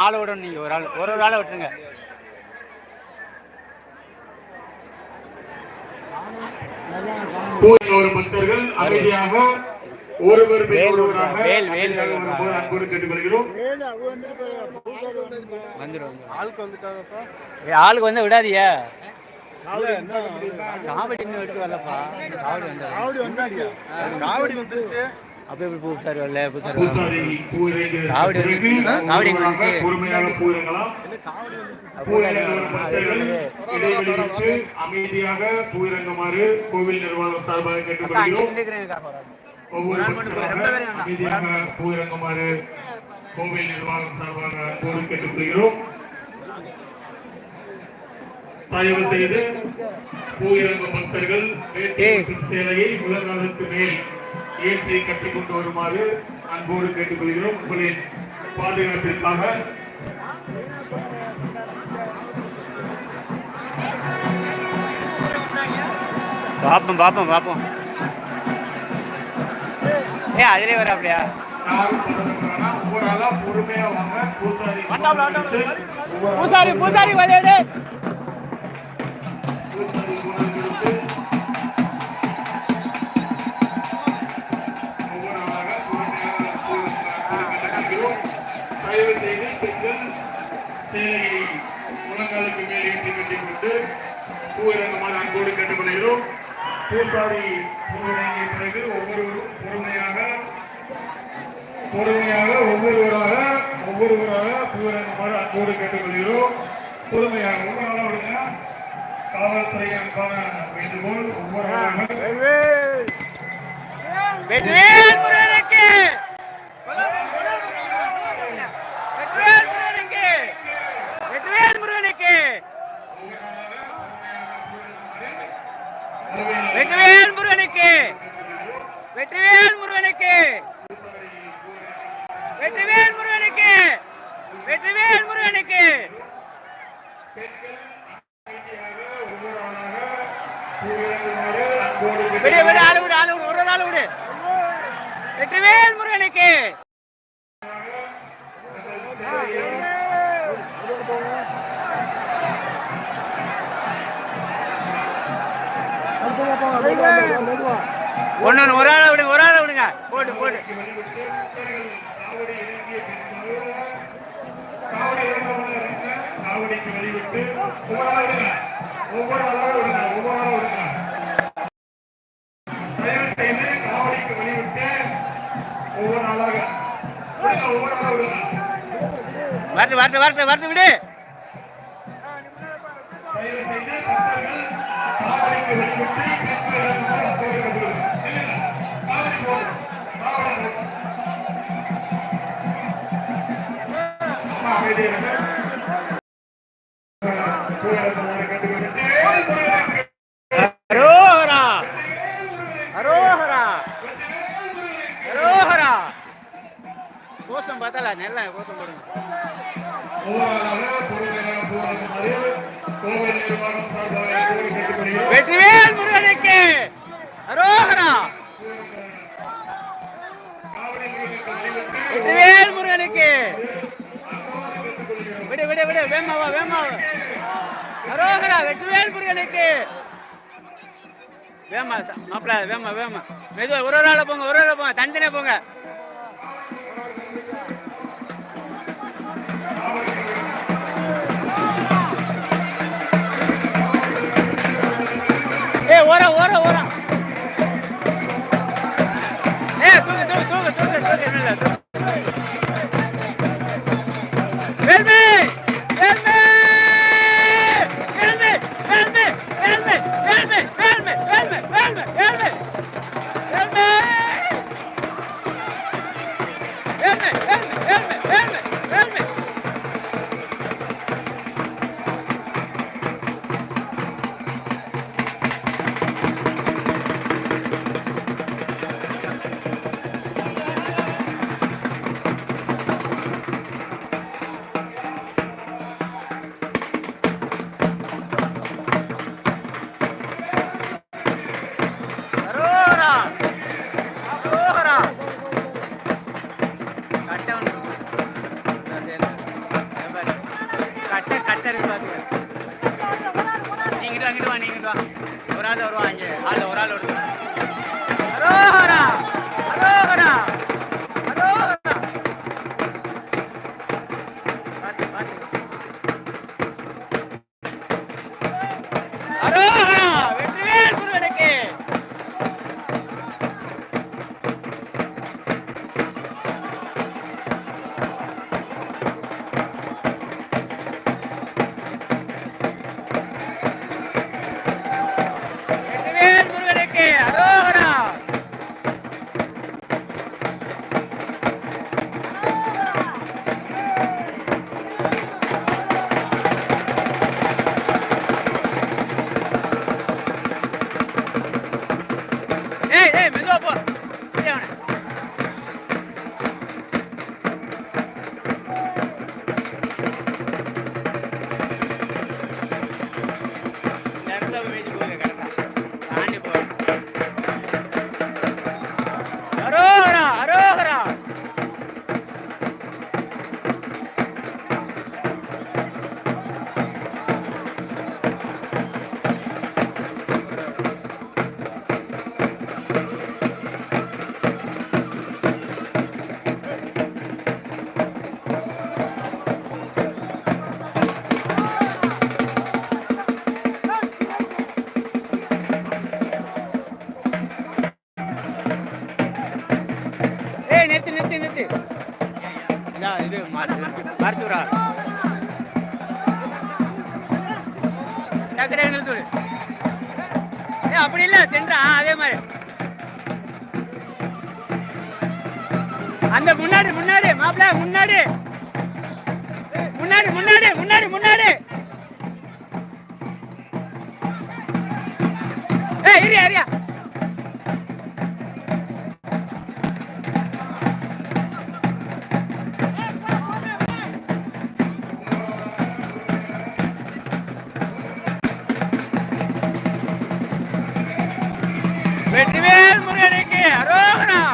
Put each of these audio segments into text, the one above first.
ஆளை விடணும் நீங்கள் ஒரு ஆள் ஒரு ஒரு ஆளை விட்டுருங்க. ஒரு பக்தர்கள் அமைதியாக ஒருவர் ஆளுக்கு வந்து விடாதியா? காவடி இன்னும் விட்டு வரலப்பா காவடி வந்தாடி வந்துருச்சு அப்போ எப்படி பூ சார் வரல. பூ அமைதியாக பூரங்குமாறு கோவில் நிர்வாகம் சார்பாக கேட்டுக்கொள்கிறோம். ஒவ்வொரு அமைதியாக பூரங்குமாறு கோவில் நிர்வாகம் சார்பாக கோவில் கேட்டுக்கொள்கிறோம். தயவு செய்து பூரங்க பக்தர்கள் வேட்டை சேலையை உலகளவுக்கு மேல் ஏற்றி கட்டிக் கொண்டு வருமாறு அன்போடு கேட்டுக்கொள்கிறோம். உங்களின் பாதுகாப்பிற்காக. பார்ப்போம் பார்ப்போம் பார்ப்போம் ஏ அதிலே வர அப்படியா? ஒவ்வொரு ஆளா பொறுமையா வாங்க. பூசாரி பூசாரி பூசாரி பூசாரி சேலையை முழங்காலுக்கு மேலே ஏற்றி கட்டிக் கொண்டு பூ அன்போடு கேட்டுக்கொள்கிறோம் பூசாரி பூ பிறகு ஒவ்வொருவரும் பொறுமையாக பொறுமையாக ஒவ்வொருவராக ஒவ்வொருவராக பூரணமாறு அன்போடு கேட்டுக்கொள்கிறோம் பொறுமையாக ஒவ்வொரு விடுங்க காவல்துறையினருக்கான வேண்டுகோள் ஒவ்வொரு ஆளாக வெற்றிவேல் முருகனுக்கு வெற்றிவேல் முருகனுக்கு வெற்றிவேல் முருகனுக்கு வெற்றிவேல் முருகனுக்கு. வெற்றிவேல் முருகனுக்கு. வெற்றிவேல் முருகனுக்கு. வெற்றிவேல் முருகனுக்கு. விடு விடு ஆளு விடு ஆளு விடு ஒரு ஒரு ஆளு விடு. வெற்றிவேல் முருகனுக்கு. ஒன்னு ஒரு ஆளை விடுங்க ஒரு ஆளை விடுங்க. போட்டு போட்டு வரட்டு வரட்டு வரட்டு வரட்டு விடு. அமைதியாக வெற்றிவேல் முருகனுக்கு. விடு விடு விடு. வேமாவா வேமாவா அரோகரா வெற்றிவேல் முருகனுக்கு. வேமா மாப்பிள வேமா வேமா மெதுவா ஒரு ஒரு ஆள போங்க ஒரு ஒரு போங்க. தனித்தனியா போங்க. ஏ ஓரா ஓரா ஓரா அங்கிட்டு வா நீங்கிட்டு வா. ஒரு ஆள் வருவா இங்கே ஆள் ஒரு ஆள் வருவா அரோஹரா அரோஹரா அந்த முன்னாடி முன்னாடி மாப்பிள முன்னாடி. முன்னாடி முன்னாடி முன்னாடி முன்னாடி. ஏ இரியா இரியா வெற்றிவேல் முருகனுக்கு அரோகணம்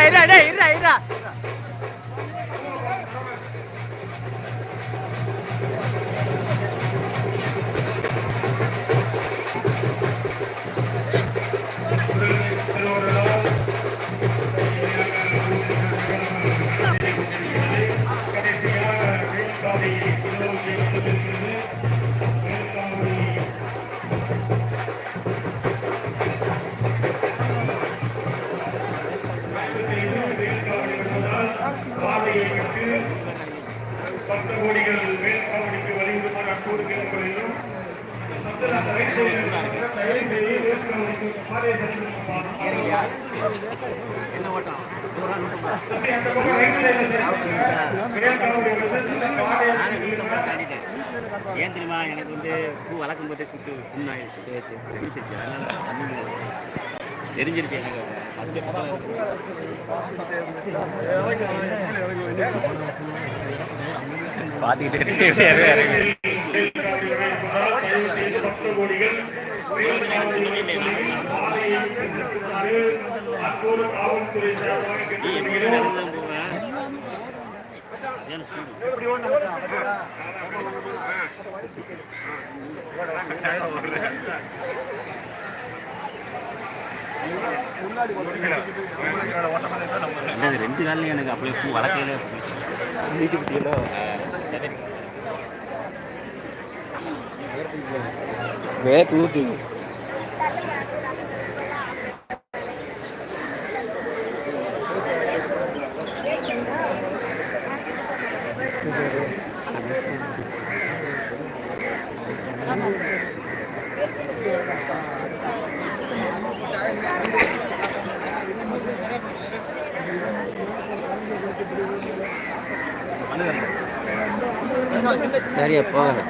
இருடா இருடா டேய் இருடா இருடா ஏன் தெரியுமா? எனக்கு வந்து பூ வளர்க்கும் போதே சுட்டு புண்ணாயிருச்சு தெரிஞ்சிருச்சு எனக்கு. பார்த்துக்கிட்டே இருக்கு. காவல்துறை சார்பாக கேட்டுக்கொள்கிறோம் ரெண்டு காலில் எனக்கு அப்படியே பூ வளர்க்கையில வேத்து ஊத்து சரியா போகிறேன்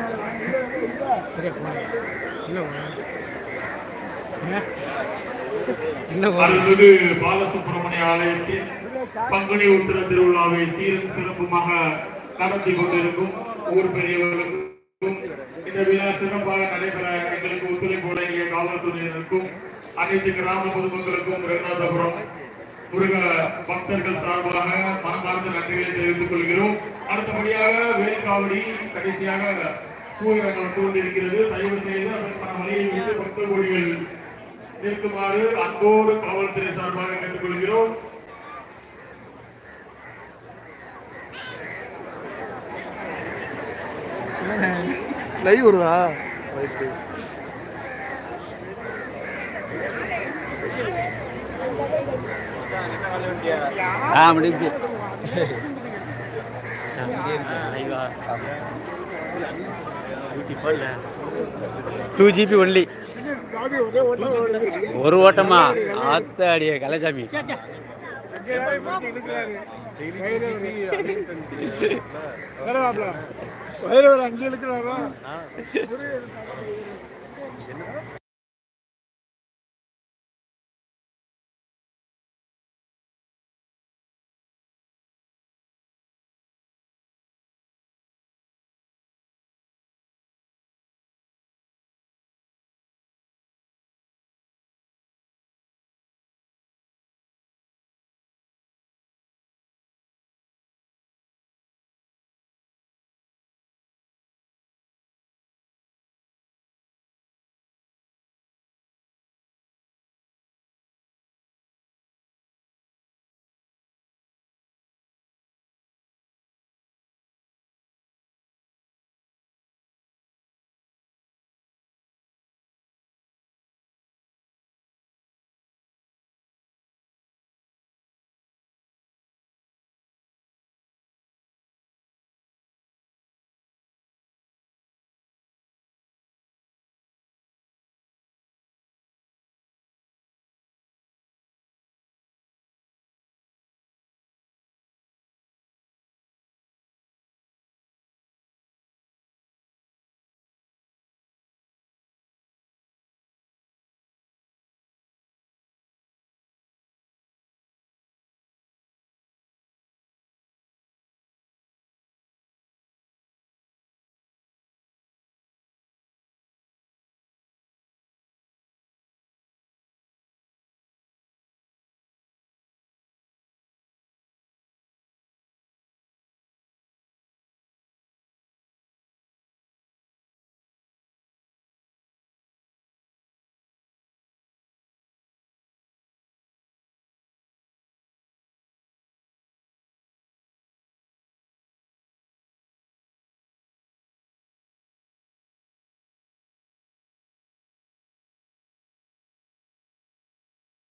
அருள்மிகு பாலசுப்பிரமணிய ஆலயத்தின் பங்குனி உத்திர திருவிழாவை சீரும் சிறப்புமாக நடத்தி கொண்டிருக்கும் ஊர் பெரியவர்களுக்கும் இந்த விழா சிறப்பாக நடைபெற எங்களுக்கு ஒத்துழைப்பு வழங்கிய காவல்துறையினருக்கும் அனைத்து கிராம பொதுமக்களுக்கும் ரங்கநாதபுரம் முருக பக்தர்கள் சார்பாக மனமார்ந்த நன்றிகளை தெரிவித்துக் கொள்கிறோம். அடுத்தபடியாக வேல்காவடி கடைசியாக பூவிரங்கள் வந்து கொண்டிருக்கிறது தயவு செய்து அதற்கான வழியை விட்டு பக்த கோடிகள் நிற்குமாறு அன்போடு காவல்துறை சார்பாக கேட்டுக்கொள்கிறோம். லைவ் வருதா? ரைட்டு ஆ முடிஞ்சு. டூ ஜிபி ஒன்லி ஒரு ஓட்டமா? ஆத்தாடிய கலைசாமி வயிறு ஒரு அஞ்சு இழுக்கிறாரா?